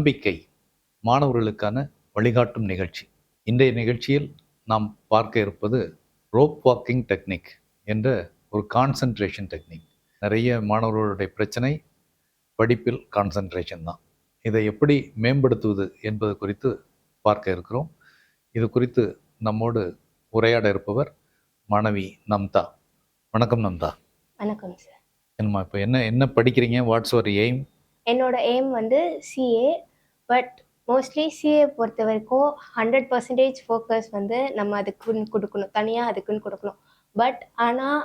நம்பிக்கை மாணவர்களுக்கான வழிகாட்டும் நிகழ்ச்சி. இன்றைய நிகழ்ச்சியில் நாம் பார்க்க இருப்பது ரோப் வாக்கிங் டெக்னிக் என்ற ஒரு கான்சன்ட்ரேஷன் டெக்னிக் நிறைய மாணவர்களுடைய பிரச்சனை படிப்பில் கான்சன்ட்ரேஷன் தான். இதை எப்படி மேம்படுத்துவது என்பது குறித்து பார்க்க இருக்கிறோம். இது குறித்து நம்மோடு உரையாட இருப்பவர் மாணவி நம்தா. வணக்கம் நம்தா. வணக்கம் சார் என்னம்மா இப்போ என்ன என்ன படிக்கிறீங்க? வாட்ஸ் ஒரு எய்ம் என்னோட எய்ம் வந்து சிஏ பட் மோஸ்ட்லி சிஏ பொறுத்த வரைக்கும் ஹண்ட்ரட் பர்சன்டேஜ் ஃபோக்கஸ் வந்து நம்ம அதுக்குன்னு கொடுக்கணும். தனியாக அதுக்குன்னு கொடுக்கணும். பட் ஆனால்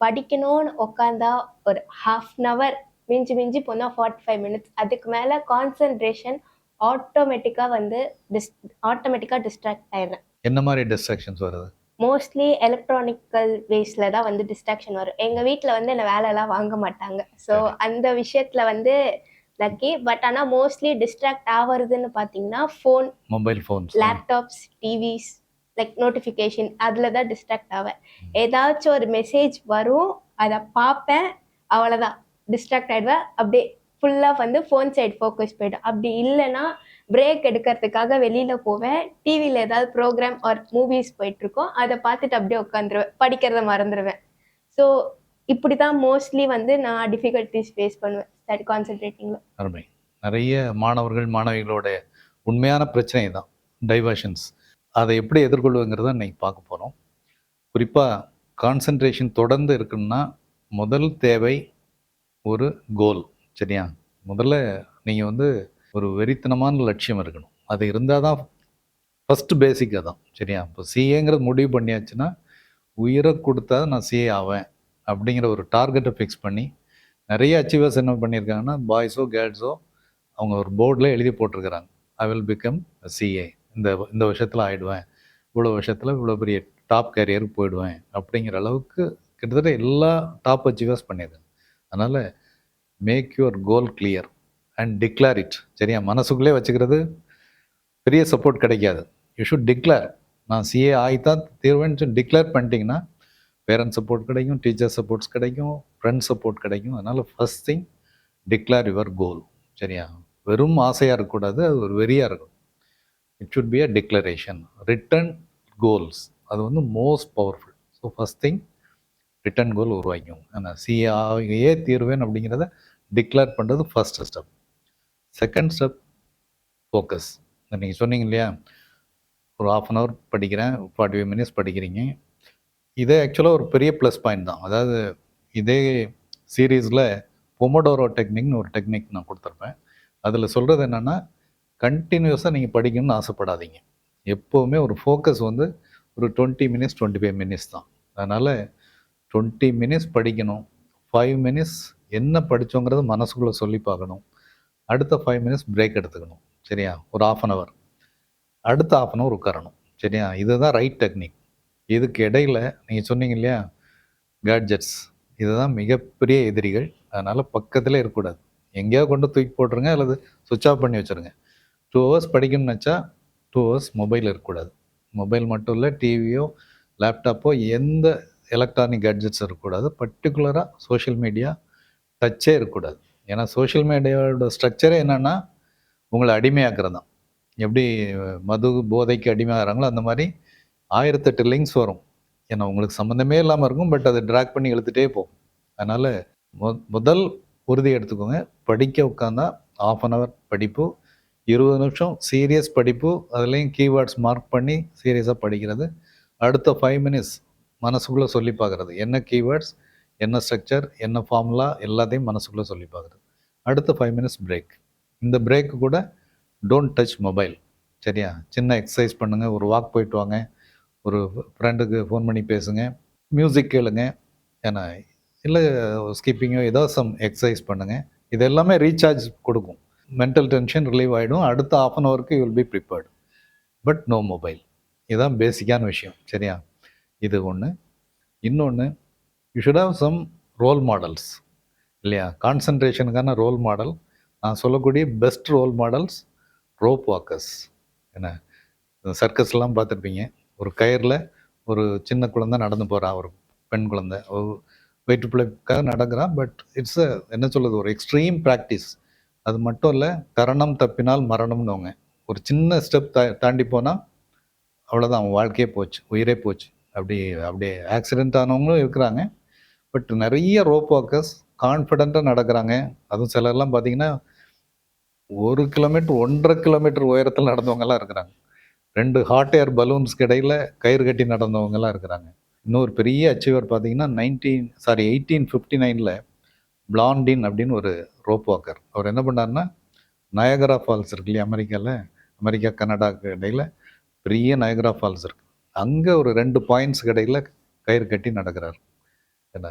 படிக்கணும்னு உட்காந்தா ஒரு ஹாஃப் அன் ஹவர் மிஞ்சி மிஞ்சி போனால் ஃபார்ட்டி ஃபைவ் மினிட்ஸ் அதுக்கு மேலே கான்சன்ட்ரேஷன் ஆட்டோமேட்டிக்காக வந்து டிஸ் ஆட்டோமேட்டிக்காக டிஸ்ட்ராக்ட் ஆயிடுறேன். என்ன மாதிரி டிஸ்ட்ராக்ஷன்ஸ் வருது? மோஸ்ட்லி எலக்ட்ரானிக்கல் வேஸ்டில் தான் வந்து டிஸ்ட்ராக்ஷன் வரும். எங்கள் வீட்டில் வந்து என்னை வேலையெல்லாம் வாங்க மாட்டாங்க. ஸோ. அந்த விஷயத்தில் வந்து லக்கி பட் ஆனால் மோஸ்ட்லி டிஸ்ட்ராக்ட் ஆவறதுன்னு பார்த்தீங்கன்னா phone mobile phones laptops TVs like notification அதில் தான் டிஸ்ட்ராக்ட் ஆவேன். ஏதாச்சும் ஒரு மெசேஜ் வரும் அதை பார்ப்பேன் அவ்வளோதான் டிஸ்ட்ராக்ட் ஆகிடுவேன் அப்படியே ஃபுல்லாக வந்து ஃபோன் சைடு ஃபோக்கஸ் போய்டும். அப்படி இல்லைன்னா பிரேக் எடுக்கிறதுக்காக வெளியில் போவேன். டிவியில் ஏதாவது ப்ரோக்ராம் ஆர் மூவிஸ் போயிட்டுருக்கோம் அதை பார்த்துட்டு அப்படியே உட்காந்துருவேன். படிக்கிறத மறந்துடுவேன் ஸோ இப்படி தான் மோஸ்ட்லி வந்து நான் டிஃபிகல்ட்டிஸ் ஃபேஸ் பண்ணுவேன். ஸ்டடி கான்சென்ட்ரேட்டிங்கில் அருமை. நிறைய மாணவர்கள் மாணவிகளோட உண்மையான பிரச்சனை தான் டைவர்ஷன்ஸ் அதை எப்படி எதிர்கொள்வதுங்கிறத இன்றைக்கி பார்க்க போகிறோம் குறிப்பாக கான்சன்ட்ரேஷன் தொடர்ந்து இருக்குன்னா முதல் தேவை ஒரு கோல் சரியா? முதல்ல நீங்கள் வந்து ஒரு வெறித்தனமான லட்சியம் இருக்கணும். அது இருந்தால் தான் ஃபஸ்ட்டு பேசிக்காக தான் சரியா? இப்போ சிஏங்கிறது முடிவு பண்ணியாச்சுன்னா உயிரை கொடுத்தா நான் சிஏ ஆவேன் அப்படிங்கிற ஒரு டார்கெட்டை ஃபிக்ஸ் பண்ணி நிறைய அச்சீவர்ஸ் என்ன பண்ணியிருக்காங்கன்னா பாய்ஸோ கேர்ள்ஸோ அவங்க ஒரு போர்டில் எழுதி போட்டிருக்கிறாங்க. ஐ வில் பிகம் சிஏ இந்த இந்த வருஷத்தில் ஆகிடுவேன் இவ்வளோ வருஷத்தில் இவ்வளோ பெரிய டாப் கேரியருக்கு போயிடுவேன். அப்படிங்கிற அளவுக்கு கிட்டத்தட்ட எல்லா டாப் அச்சீவர்ஸ் பண்ணியிருக்காங்க. அதனால் make your goal clear and declare it சரியா? மனசுக்குள்ளே வச்சுக்கிறது பெரிய சப்போர்ட் கிடைக்காது. யூ ஷுட் டிக்ளேர் நான் சிஏ ஆகித்தான் தீர்வேன்னு டிக்ளேர் பண்ணிட்டீங்கன்னா பேரண்ட் சப்போர்ட் கிடைக்கும் டீச்சர் சப்போர்ட்ஸ் கிடைக்கும் ஃப்ரெண்ட்ஸ் சப்போர்ட் கிடைக்கும். அதனால் first thing declare your goal சரியா? வெறும் ஆசையாக இருக்கக்கூடாது அது ஒரு வெறியாக இருக்கும். It should be a declaration written goals அது வந்து most powerful so first thing written goal உருவாக்கும் ஆனால் சிஏ தீர்வேன் அப்படிங்கிறத டிக்ளேர் பண்ணுறது first step second step focus நீங்கள் சொன்னீங்க இல்லையா? ஒரு ஆஃப் அன் ஹவர் படிக்கிறேன் ஃபார்ட்டி ஃபைவ் மினிட்ஸ் படிக்கிறீங்க. இதே ஆக்சுவலாக ஒரு பெரிய ப்ளஸ் பாயிண்ட் தான். அதாவது இதே சீரீஸில் பொமடோரோ டெக்னிக்னு ஒரு டெக்னிக் நான் கொடுத்துருப்பேன். அதில் சொல்கிறது என்னென்னா கண்டினியூஸாக நீங்கள் படிக்கணும்னு ஆசைப்படாதீங்க. எப்போவுமே ஒரு ஃபோக்கஸ் வந்து ஒரு twenty minutes twenty five minutes தான். அதனால் டுவெண்ட்டி மினிட்ஸ் படிக்கணும். ஃபைவ் மினிட்ஸ் என்ன படித்தோங்கிறது மனசுக்குள்ளே சொல்லி பார்க்கணும். அடுத்த ஃபைவ் மினிட்ஸ் பிரேக் எடுத்துக்கணும். சரியா? ஒரு ஆஃப் அன் ஹவர் அடுத்த ஆஃப் அன் ஹவர் உட்காரணும். சரியா? இதுதான் ரைட் டெக்னிக் இதுக்கு இடையில நீங்கள் சொன்னீங்க இல்லையா? கேட்ஜெட்ஸ் இதுதான் மிகப்பெரிய எதிரிகள். அதனால் பக்கத்தில் இருக்கக்கூடாது. எங்கேயாவது கொண்டு தூக்கி போட்டுருங்க அல்லது சுவிட்ச் ஆஃப் பண்ணி வச்சுருங்க. டூ ஹவர்ஸ் படிக்கணும்னு வச்சா டூ ஹவர்ஸ் மொபைல் இருக்கக்கூடாது. மொபைல் மட்டும் இல்லை டிவியோ லேப்டாப்போ எந்த எலக்ட்ரானிக் கேட்ஜெட்ஸ் இருக்கக்கூடாது. பர்டிகுலராக சோஷியல் மீடியா டச்சே இருக்கக்கூடாது. ஏன்னா சோஷியல் மீடியாவோட ஸ்ட்ரக்சரே என்னென்னா உங்களை அடிமையாக்குறது தான் எப்படி மது போதைக்கு அடிமையாகிறாங்களோ அந்த மாதிரி ஆயிரத்தெட்டு லிங்க்ஸ் வரும். ஏன்னா உங்களுக்கு சம்மந்தமே இல்லாமல் இருக்கும் பட் அதை ட்ராக் பண்ணி இழுத்துட்டே போகும் அதனால் மு முதல் உறுதி எடுத்துக்கோங்க. படிக்க உட்காந்தா ஆஃப் அன் ஹவர் படிப்பு இருபது நிமிஷம் சீரியஸ் படிப்பு அதுலேயும் கீவேர்ட்ஸ் மார்க் பண்ணி சீரியஸாக படிக்கிறது. அடுத்த ஃபைவ் மினிட்ஸ் மனசுக்குள்ளே சொல்லி பார்க்குறது என்ன கீவேர்ட்ஸ் என்ன ஸ்ட்ரக்சர் என்ன ஃபார்முலா எல்லாத்தையும் மனசுக்குள்ளே சொல்லி பார்க்குறது அடுத்த ஃபைவ் மினிட்ஸ் பிரேக் இந்த பிரேக்கு கூட டோன்ட் டச் மொபைல் சரியா? சின்ன எக்ஸசைஸ் பண்ணுங்கள் ஒரு வாக் போயிட்டு வாங்க. ஒரு ஃப்ரெண்டுக்கு ஃபோன் பண்ணி பேசுங்க. மியூசிக் கேளுங்க. ஏன்னா இல்லை ஸ்கிப்பிங்கோ ஏதோ சம் எக்ஸசைஸ் பண்ணுங்கள் இது எல்லாமே ரீசார்ஜ் கொடுக்கும். மென்டல் டென்ஷன் ரிலீவ் ஆகிடும் அடுத்த ஆஃப் அன் ஹவருக்கு will be prepared but no mobile இதுதான் பேசிக்கான விஷயம். சரியா? இது ஒன்று இன்னொன்று you should have some role models இல்லையா? கான்சன்ட்ரேஷனுக்கான ரோல் மாடல் நான் சொல்லக்கூடிய best role models rope walkers என்ன? சர்க்கஸ்லாம் பார்த்துருப்பீங்க. ஒரு கயிறில் ஒரு சின்ன குழந்தை நடந்து போகிறா ஒரு பெண் குழந்தை. வயிற்று பிள்ளைக்காக நடக்கிறான் பட் இட்ஸ் என்ன சொல்கிறது ஒரு எக்ஸ்ட்ரீம் ப்ராக்டிஸ் அது மட்டும் இல்லை கரணம் தப்பினால் மரணம்னுவங்க. ஒரு சின்ன ஸ்டெப் தா தாண்டி போனால் அவ்வளோதான் அவன் வாழ்க்கையே போச்சு உயிரே போச்சு. அப்படி அப்படியே ஆக்சிடென்ட் ஆனவங்களும் இருக்கிறாங்க. பட் நிறைய ரோப் வாக்கர்ஸ் கான்ஃபிடெண்ட்டாக நடக்கிறாங்க. அதுவும் சிலர்லாம் பார்த்தீங்கன்னா ஒரு கிலோமீட்டர் ஒன்றரை கிலோமீட்டர் உயரத்தில் நடந்தவங்கலாம் இருக்கிறாங்க. ரெண்டு ஹாட் ஏர் பலூன்ஸ்க்கு இடையில் கயிறு கட்டி நடந்தவங்கலாம் இருக்கிறாங்க. இன்னொரு பெரிய அச்சீவர் பார்த்தீங்கன்னா நைன்டீன் சாரி எயிட்டீன் ஃபிஃப்டி நைனில் பிளாண்டின் அப்படின்னு ஒரு ரோப் வாக்கர் அவர் என்ன பண்ணாருன்னா நயகரா ஃபால்ஸ் இருக்கு இல்லையா அமெரிக்காவில் அமெரிக்கா கனடாவுக்கு இடையில் பெரிய நயகரா ஃபால்ஸ் இருக்குது அங்கே ஒரு ரெண்டு பாயிண்ட்ஸ் இடையில் கயிறு கட்டி நடக்கிறார். என்ன?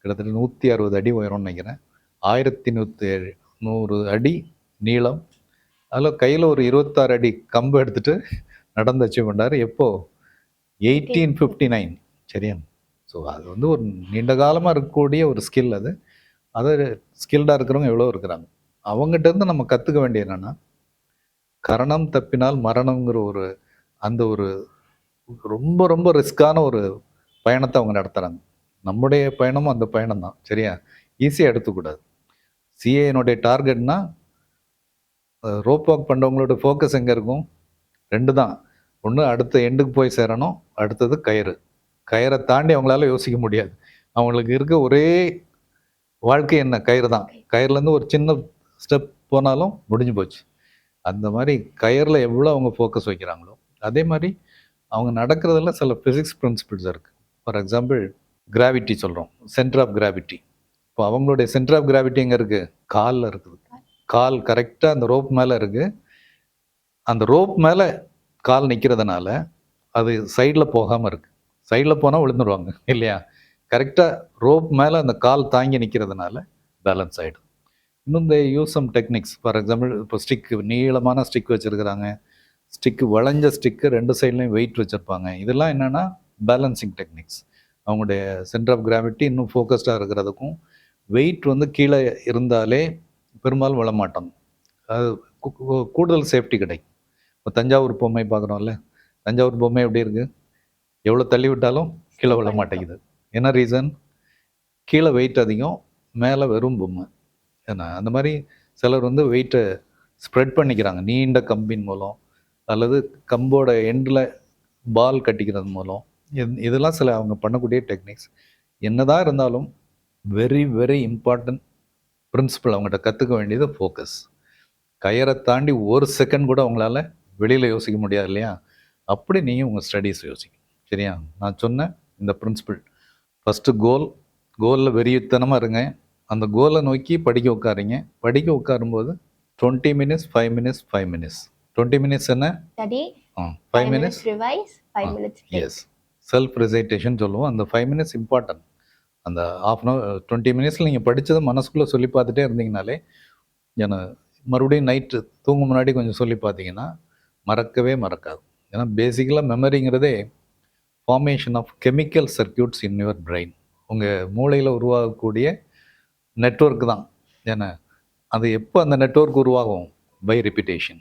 கிட்டத்தட்ட நூற்றி அறுபது அடி உயரம்னு நினைக்கிறேன். ஆயிரத்தி நூற்றி ஏழு நூறு அடி நீளம். அதில் கையில் ஒரு இருபத்தாறு அடி கம்பு எடுத்துகிட்டு நடந்து அச்சீவ் பண்ணார் எப்போ? எயிட்டீன் ஃபிஃப்டி நைன் சரியா? ஸோ அது வந்து ஒரு நீண்ட காலமாக இருக்கக்கூடிய ஒரு ஸ்கில் அது. அது ஸ்கில்டாக இருக்கிறவங்க எவ்வளோ இருக்கிறாங்க? அவங்ககிட்ட இருந்து நம்ம கற்றுக்க வேண்டிய என்னென்னா கரணம் தப்பினால் மரணம்ங்கிற ஒரு அந்த ஒரு ரொம்ப ரொம்ப ரிஸ்கான ஒரு பயணத்தை அவங்க நடத்துகிறாங்க நம்முடைய பயணமும் அந்த பயணம் தான் சரியா ஈஸியாக எடுத்துக்கூடாது. சிஏனுடைய டார்கெட்னா ரோப் வாக் பண்ணுறவங்களோட ஃபோக்கஸ் எங்கே இருக்கும்? ரெண்டு தான் ஒன்று அடுத்த எண்டுக்கு போய் சேரணும் அடுத்தது கயிறு. கயிறை தாண்டி அவங்களால யோசிக்க முடியாது. அவங்களுக்கு இருக்க ஒரே வாழ்க்கை என்ன? கயிறு தான். கயிறுலேருந்து ஒரு சின்ன ஸ்டெப் போனாலும் முடிஞ்சு போச்சு. அந்த மாதிரி கயிறில் எவ்வளோ அவங்க ஃபோக்கஸ் வைக்கிறாங்களோ அதே மாதிரி அவங்க நடக்கிறதுல சில ஃபிசிக்ஸ் பிரின்சிபிள்ஸ் இருக்குது ஃபார் எக்ஸாம்பிள் கிராவிட்டி சொல்கிறோம் சென்டர் ஆஃப் கிராவிட்டி இப்போ அவங்களுடைய சென்டர் ஆஃப் கிராவிட்டி எங்கே இருக்குது காலில் இருக்குது. கால் கரெக்டாக அந்த ரோப் மேலே இருக்குது அந்த ரோப் மேலே கால் நிற்கிறதுனால அது சைடில் போகாமல் இருக்குது சைடில் போனால் விழுந்துருவாங்க இல்லையா? கரெக்டாக ரோப் மேலே அந்த கால் தாங்கி நிற்கிறதுனால பேலன்ஸ் ஆகிடும் இன்னும் இந்த use some techniques for example இப்போ ஸ்டிக்கு நீளமான ஸ்டிக் வச்சுருக்கிறாங்க. ஸ்டிக்கு வளைஞ்ச ஸ்டிக்கு ரெண்டு சைட்லேயும் வெயிட் வச்சுருப்பாங்க. இதெல்லாம் என்னென்னா பேலன்சிங் டெக்னிக்ஸ் அவங்களுடைய சென்டர் ஆஃப் கிராவிட்டி இன்னும் ஃபோக்கஸ்டாக இருக்கிறதுக்கும் வெயிட் வந்து கீழே இருந்தாலே பெரும்பாலும் விழமாட்டாங்க அது கூடுதல் சேஃப்டி கிடைக்கும். இப்போ தஞ்சாவூர் பொம்மை பார்க்குறோம்ல தஞ்சாவூர் பொம்மை எப்படி இருக்குது எவ்வளோ தள்ளி விட்டாலும் கீழே விழ மாட்டேங்குது. என்ன ரீசன் கீழே வெயிட் அதிகம் மேலே வெறும் பொம்மை. ஏன்னா அந்த மாதிரி சிலர் வந்து வெயிட்டை ஸ்ப்ரெட் பண்ணிக்கிறாங்க. நீண்ட கம்பின் மூலம் அல்லது கம்போட எண்டில் பால் கட்டிக்கிறது மூலம். இதெல்லாம் சில அவங்க பண்ணக்கூடிய டெக்னிக்ஸ் என்னதான் இருந்தாலும் வெரி வெரி இம்பார்ட்டன்ட் பிரின்சிபல் அவங்ககிட்ட கற்றுக்க வேண்டியது ஃபோக்கஸ் கயரை தாண்டி ஒரு செகண்ட் கூட அவங்களால வெளியில் யோசிக்க முடியாது இல்லையா? அப்படி நீங்கள் உங்கள் ஸ்டடீஸ் யோசிக்கணும். சரியா? நான் சொன்ன இந்த பிரின்சிபல் ஃபஸ்ட்டு கோல் கோலில் வெறியுத்தனமாக இருங்க. அந்த கோலை நோக்கி படிக்க உட்காருங்க. படிக்க உட்காரும்போது twenty minutes five minutes five minutes twenty minutes என்ன? Five minutes yes self recitation சொல்லுவோம். அந்த ஃபைவ் மினிட்ஸ் இம்பார்ட்டன்ட் அந்த ஆஃப் அன் ஹவர் டுவெண்ட்டி மினிட்ஸில் நீங்கள் படித்ததை மனசுக்குள்ளே சொல்லி பார்த்துட்டே இருந்தீங்கனாலே ஏன்னா மறுபடியும் நைட்டு தூங்கும் முன்னாடி கொஞ்சம் சொல்லி பார்த்தீங்கன்னா மறக்கவே மறக்காது. ஏன்னா பேசிக்கலாக மெமரிங்கிறதே formation of chemical circuits in your brain உங்கள் மூளையில் உருவாகக்கூடிய நெட்வொர்க் தான். ஏன்னா அது எப்போ அந்த நெட்வொர்க் உருவாகும்? By repetition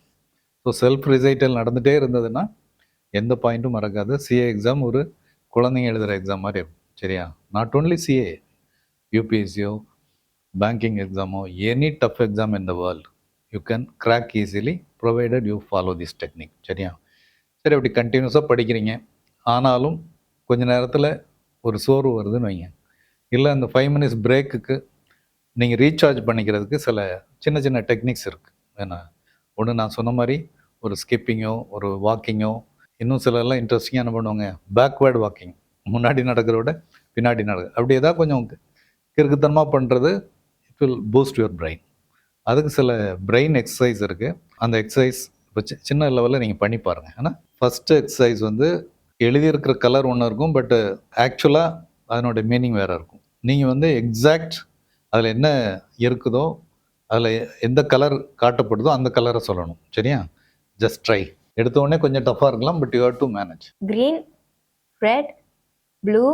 so self recital நடந்துகிட்டே இருந்ததுன்னா எந்த பாயிண்ட்டும் மறக்காது. சிஏ எக்ஸாம் ஒரு குழந்தைங்க எழுதுகிற எக்ஸாம் மாதிரி இருக்கும். சரியா? நாட் ஓன்லி சிஏ யூபிஎஸ்சியோ banking எக்ஸாமோ any tough exam in the world you can crack easily provided you follow this technique சரியா? சரி அப்படி கண்டினியூஸாக படிக்கிறீங்க. ஆனாலும் கொஞ்ச நேரத்தில் ஒரு சோர்வு வருதுன்னு வைங்க. இல்லை அந்த ஃபைவ் மினிட்ஸ் பிரேக்குக்கு நீங்கள் ரீசார்ஜ் பண்ணிக்கிறதுக்கு சில சின்ன சின்ன டெக்னிக்ஸ் இருக்குது ஏன்னா ஒன்று நான் சொன்ன மாதிரி ஒரு ஸ்கிப்பிங்கோ ஒரு வாக்கிங்கோ இன்னும் சிலர்லாம் இன்ட்ரெஸ்டிங்காக என்ன பண்ணுவாங்க? பேக்வேர்டு வாக்கிங் முன்னாடி நடக்கிறத விட பின்னாடி நடக்கு அப்படி ஏதாவது கொஞ்சம் கிறுக்குத்தனமாக பண்ணுறது it will boost your brain அதுக்கு சில பிரெயின் எக்ஸசைஸ் இருக்குது அந்த எக்ஸசைஸ் இப்போ சின்ன லெவலில் நீங்கள் பண்ணி பாருங்கள் ஏன்னா ஃபஸ்ட்டு எக்ஸசைஸ் வந்து எழுதியிருக்கிற கலர் ஒன்று இருக்கும் பட்டு ஆக்சுவலாக அதனோட மீனிங் வேறு இருக்கும். நீங்கள் வந்து எக்ஸாக்ட் அதில் என்ன இருக்குதோ அதில் எந்த கலர் காட்டப்படுதோ அந்த கலரை சொல்லணும். சரியா? ஜஸ்ட் ட்ரை எடுத்த உடனே கொஞ்சம் டஃப்பாக இருக்கலாம் but you have to manage green red blue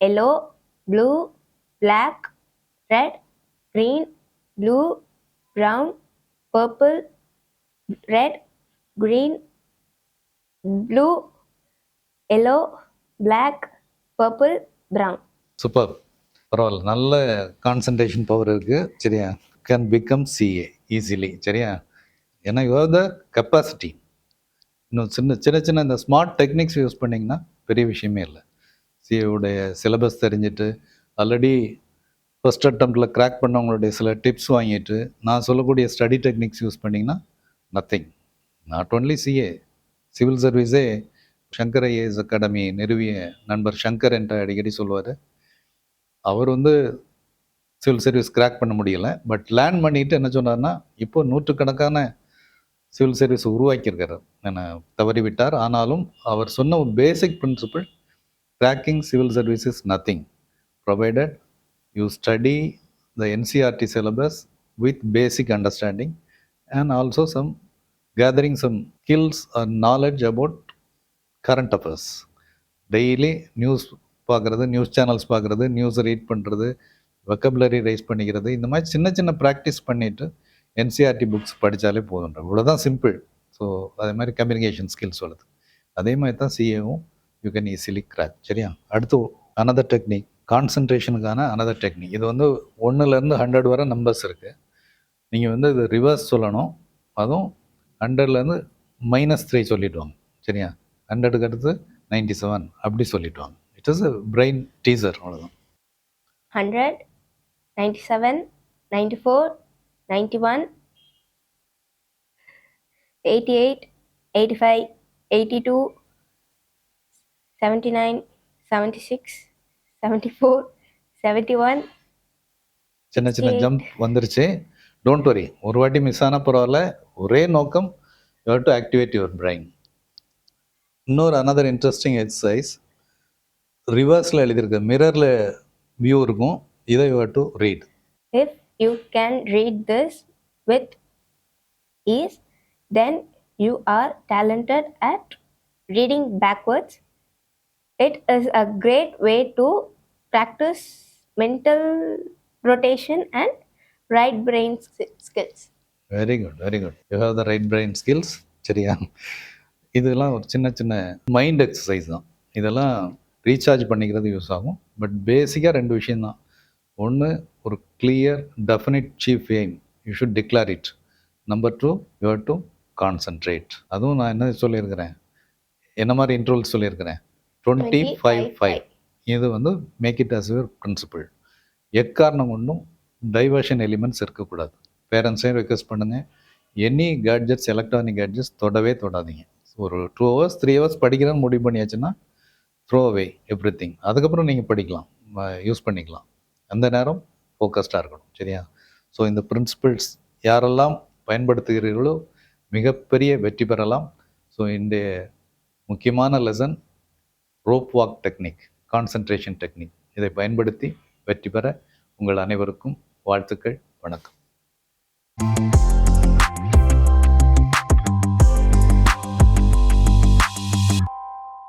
yellow blue black red green blue brown purple red green blue yellow black purple brown. Super பரவாயில்ல. நல்ல கான்சன்ட்ரேஷன் பவர் இருக்குது சரியா? கேன் பிகம் சிஏ ஈஸிலி சரியா? ஏன்னா யூ த கெப்பாசிட்டி இன்னும் சின்ன சின்ன சின்ன இந்த ஸ்மார்ட் டெக்னிக்ஸ் யூஸ் பண்ணிங்கன்னா பெரிய விஷயமே இல்லை. சிஏவுடைய சிலபஸ் தெரிஞ்சுட்டு ஆல்ரெடி ஃபஸ்ட் அட்டம்ப்டில் கிராக் பண்ணவங்களுடைய சில டிப்ஸ் வாங்கிட்டு நான் சொல்லக்கூடிய ஸ்டடி டெக்னிக்ஸ் யூஸ் பண்ணிங்கன்னா nothing not only CA civil சர்வீஸே Shankar IAS academy நிறுவிய நண்பர் சங்கர் என்ற அடிக்கடி சொல்லுவார். அவர் வந்து சிவில் சர்வீஸ் கிராக் பண்ண முடியல பட் லேர்ன் பண்ணிட்டு என்ன சொன்னார்னா இப்போ நூற்றுக்கணக்கான சிவில் சர்வீஸ் உருவாக்கியிருக்கார் என தவறிவிட்டார். ஆனாலும் அவர் சொன்ன ஒரு basic principle cracking civil service is nothing provided you study the NCERT syllabus with basic understanding and also some gathering some skills and knowledge about current affairs daily news பார்க்குறது news channels பார்க்குறது news read பண்ணுறது vocabulary rice பண்ணிக்கிறது இந்த மாதிரி சின்ன சின்ன practice பண்ணிவிட்டு NCERT books படித்தாலே போதுன்ற இவ்வளோதான் சிம்பிள் ஸோ அதே மாதிரி கம்யூனிகேஷன் ஸ்கில்ஸ் வருது அதே மாதிரி தான் சிஏவும் யூ கேன் ஈஸிலி கிராக் சரியா? அடுத்து அனதர் டெக்னிக் கான்சன்ட்ரேஷனுக்கான அனதர் டெக்னிக் இது வந்து ஒன்றுலேருந்து ஹண்ட்ரட் வரை நம்பர்ஸ் இருக்குது நீங்கள் வந்து இது ரிவர்ஸ் சொல்லணும். அதுவும் ஹண்ட்ரட்லேருந்து மைனஸ் த்ரீ சொல்லிவிடுவாங்க சரியா? ஹண்ட்ரடுக்கு அடுத்து நைன்டி செவன் அப்படி சொல்லிட்டு வாங்க it is a brain teaser அவ்வளோதான் hundred ninety seven ninety four ninety one eighty eight eighty five eighty two seventy nine seventy six seventy four seventy one சின்ன சின்ன. ஜம்ப் வந்துருச்சு. டோன்ட் வரி ஒரு வாட்டி miss ஆனால் பரவாயில்ல. ஒரே நோக்கம் you to activate your brain இன்னொரு அனதர் இன்ட்ரெஸ்டிங் எக்ஸசைஸ் ரிவர்ஸில் எழுதியிருக்கு. மிரரில் வியூ இருக்கும். இதை you to read If you can read this with ease, then you are talented at reading backwards. It is a great way to practice mental rotation and right brain skills skills. Very good very good you have the right brain skills சரியா? இதெல்லாம் ஒரு சின்ன சின்ன mind exercise தான். இதெல்லாம் recharge பண்ணிக்கிறது use ஆகும். But பேசிக்காக ரெண்டு விஷயந்தான் ஒன்று ஒரு clear definite chief aim you should declare it number two you to concentrate அதுவும் நான் என்ன சொல்லியிருக்கிறேன்? என்ன மாதிரி இன்ட்ரோல் சொல்லியிருக்கிறேன்? டுவெண்ட்டி ஃபைவ் ஃபைவ் இது வந்து make it as your principle எக்காரணம் கொண்டும் டைவர்ஷன் எலிமெண்ட்ஸ் இருக்கக்கூடாது. பேரண்ட்ஸையும் ரெக்வஸ்ட் பண்ணுங்கள் எனி கேட்ஜெட்ஸ் எலக்ட்ரானிக் கேட்ஜெட்ஸ் தொடவே தொடாதீங்க. ஒரு டூ ஹவர்ஸ் த்ரீ ஹவர்ஸ் படிக்கிறேன்னு முடிவு பண்ணியாச்சுன்னா த்ரோ அவே எவ்ரி திங் அதுக்கப்புறம் நீங்கள் படிக்கலாம். யூஸ் பண்ணிக்கலாம். அந்த நேரம் ஃபோக்கஸ்டாக இருக்கணும். சரியா? ஸோ இந்த பிரின்சிபிள்ஸ் யாரெல்லாம் பயன்படுத்துகிறீர்களோ மிகப்பெரிய வெற்றி பெறலாம். ஸோ இந்த முக்கியமான lesson rope walk technique concentration technique இதை பயன்படுத்தி வெற்றி பெற உங்கள் அனைவருக்கும் வாழ்த்துக்கள் வணக்கம்.